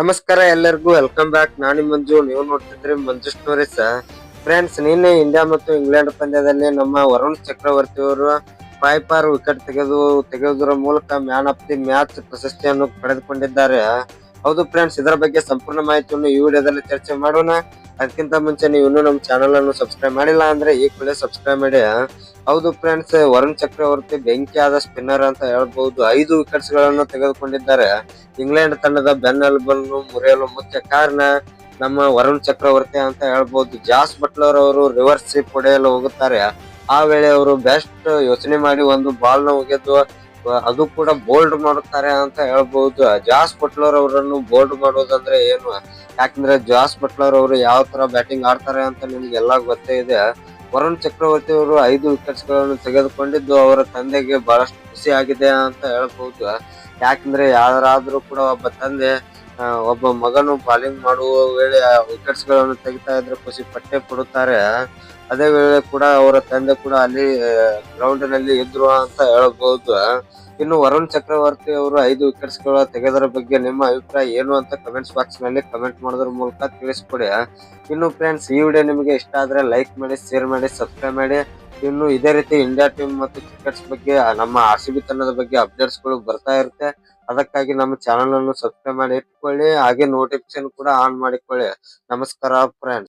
ನಮಸ್ಕಾರ ಎಲ್ಲರಿಗೂ welcome back ನಾನು ಮಂಜು, ನೀವು ನೋಡ್ತಿದ್ರಿ ಮಂಜು ಸ್ಟೋರೀಸ್ ಫ್ರೆಂಡ್ಸ್ ನಿನ್ನೆ ಇಂಡಿಯಾ ಮತ್ತು ಇಂಗ್ಲೆಂಡ್ ಪಂದ್ಯದಲ್ಲಿ ನಮ್ಮ ವರುಣ್ ಚಕ್ರವರ್ತಿ ಅವರು ಫೈವ್ ಪಾರ್ ವಿಕೆಟ್ ತೆಗೆದು ತೆಗೆದ್ರ ಮೂಲಕ ಮ್ಯಾನ್ ಆಫ್ ದಿ ಮ್ಯಾಚ್ ಪ್ರಶಸ್ತಿಯನ್ನು ಪಡೆದುಕೊಂಡಿದ್ದಾರೆ. ಹೌದು ಫ್ರೆಂಡ್ಸ್ ಇದರ ಬಗ್ಗೆ ಸಂಪೂರ್ಣ ಮಾಹಿತಿಯನ್ನು ಈ ವಿಡಿಯೋದಲ್ಲಿ ಚರ್ಚೆ ಮಾಡೋಣ. ಅದಕ್ಕಿಂತ ಮುಂಚೆ ನೀವು ಇನ್ನೂ ನಮ್ಮ ಚಾನಲ್ ಅನ್ನು ಸಬ್ಸ್ಕ್ರೈಬ್ ಮಾಡಿಲ್ಲ ಅಂದ್ರೆ ಈ ಕೂಡಲೇ ಸಬ್ಸ್ಕ್ರೈಬ್ ಮಾಡಿ ಹೌದು ಫ್ರೆಂಡ್ಸ್ ವರುಣ್ ಚಕ್ರವರ್ತಿ ಬೆಂಕಿ ಆದ ಸ್ಪಿನ್ನರ್ ಅಂತ ಹೇಳ್ಬಹುದು ಐದು ವಿಕೆಟ್ಸ್ಗಳನ್ನು ತೆಗೆದುಕೊಂಡಿದ್ದಾರೆ. ಇಂಗ್ಲೆಂಡ್ ತಂಡದ ಬೆನ್ನೆಲುಬನ್ನು ಮುರಿಯಲು ಮುಖ್ಯ ಕಾರಣ ನಮ್ಮ ವರುಣ್ ಚಕ್ರವರ್ತಿ ಅಂತ ಹೇಳ್ಬಹುದು ಜಾಸ್ ಬಟ್ಲರ್ ಅವರು ರಿವರ್ಸ್ ಸ್ವೀಪ್ ಹೊಡೆಯಲು ಹೋಗುತ್ತಾರೆ. ಆ ವೇಳೆ ಅವರು ಬೆಸ್ಟ್ ಯೋಚನೆ ಮಾಡಿ ಒಂದು ಬಾಲ್ನ ಒಗೆದು ಅದು ಕೂಡ ಬೋಲ್ಡ್ ಮಾಡುತ್ತಾರೆ ಅಂತ ಹೇಳ್ಬಹುದು ಜಾಸ್ ಬಟ್ಲರ್ ಅವರನ್ನು ಬೋಲ್ಡ್ ಮಾಡೋದಂದ್ರೆ ಏನು? ಯಾಕಂದ್ರೆ ಜಾಸ್ ಬಟ್ಲರ್ ಅವರು ಯಾವ ತರ ಬ್ಯಾಟಿಂಗ್ ಆಡ್ತಾರೆ ಅಂತ ನಿಮ್ಗೆ ಎಲ್ಲಾ ಗೊತ್ತೇ ಇದೆ. ವರುಣ್ ಚಕ್ರವರ್ತಿ ಅವರು ಐದು ವಿಕೆಟ್ಸ್ಗಳನ್ನು ತೆಗೆದುಕೊಂಡಿದ್ದು ಅವರ ತಂದೆಗೆ ಬಹಳಷ್ಟು ಖುಷಿ ಆಗಿದೆ ಅಂತ ಹೇಳ್ಬಹುದು ಯಾಕಂದ್ರೆ ಯಾರಾದ್ರೂ ಕೂಡ ಒಬ್ಬ ತಂದೆ ಒಬ್ಬ ಮಗನು ಬಾಲಿಂಗ್ ಮಾಡುವ ವೇಳೆ ವಿಕೆಟ್ಸ್ಗಳನ್ನು ತೆಗಿತಾ ಇದ್ರೆ ಖುಷಿ ಪಟ್ಟೆ ಪಡುತ್ತಾರೆ ಅದೇ ವೇಳೆ ಕೂಡ ಅವರ ತಂದೆ ಕೂಡ ಅಲ್ಲಿ ಗ್ರೌಂಡ್ನಲ್ಲಿ ಇದ್ರು ಅಂತ ಹೇಳ್ಬಹುದು ಇನ್ನು ವರುಣ್ ಚಕ್ರವರ್ತಿ ಅವರು ಐದು ವಿಕೆಟ್ಸ್ಗಳ ತೆಗೆದರ ಬಗ್ಗೆ ನಿಮ್ಮ ಅಭಿಪ್ರಾಯ ಏನು ಅಂತ ಕಮೆಂಟ್ಸ್ ಬಾಕ್ಸ್ನಲ್ಲಿ ಕಮೆಂಟ್ ಮಾಡೋದ್ರ ಮೂಲಕ ತಿಳಿಸ್ಕೊಡಿ. ಇನ್ನು ಫ್ರೆಂಡ್ಸ್ ಈ ವಿಡಿಯೋ ನಿಮಗೆ ಇಷ್ಟ ಆದ್ರೆ ಲೈಕ್ ಮಾಡಿ ಶೇರ್ ಮಾಡಿ ಸಬ್ಸ್ಕ್ರೈಬ್ ಮಾಡಿ. ಇನ್ನು ಇದೇ ರೀತಿ ಇಂಡಿಯಾ ಟೀಮ್ ಮತ್ತು ಕ್ರಿಕೆಟ್ಸ್ ಬಗ್ಗೆ, ನಮ್ಮ ಆರ್ ತಂಡದ ಬಗ್ಗೆ ಅಪ್ಡೇಟ್ಸ್ಗಳು ಬರ್ತಾ ಇರುತ್ತೆ. ಅದಕ್ಕಾಗಿ ನಮ್ಮ ಚಾನಲ್ ಅನ್ನು ಸಬ್ಸ್ಕ್ರೈಬ್ ಮಾಡಿ ಇಟ್ಕೊಳ್ಳಿ. ಹಾಗೆ ನೋಟಿಫಿಕೇಶನ್ ಕೂಡ ಆನ್ ಮಾಡಿಕೊಳ್ಳಿ. ನಮಸ್ಕಾರ ಫ್ರೆಂಡ್ಸ್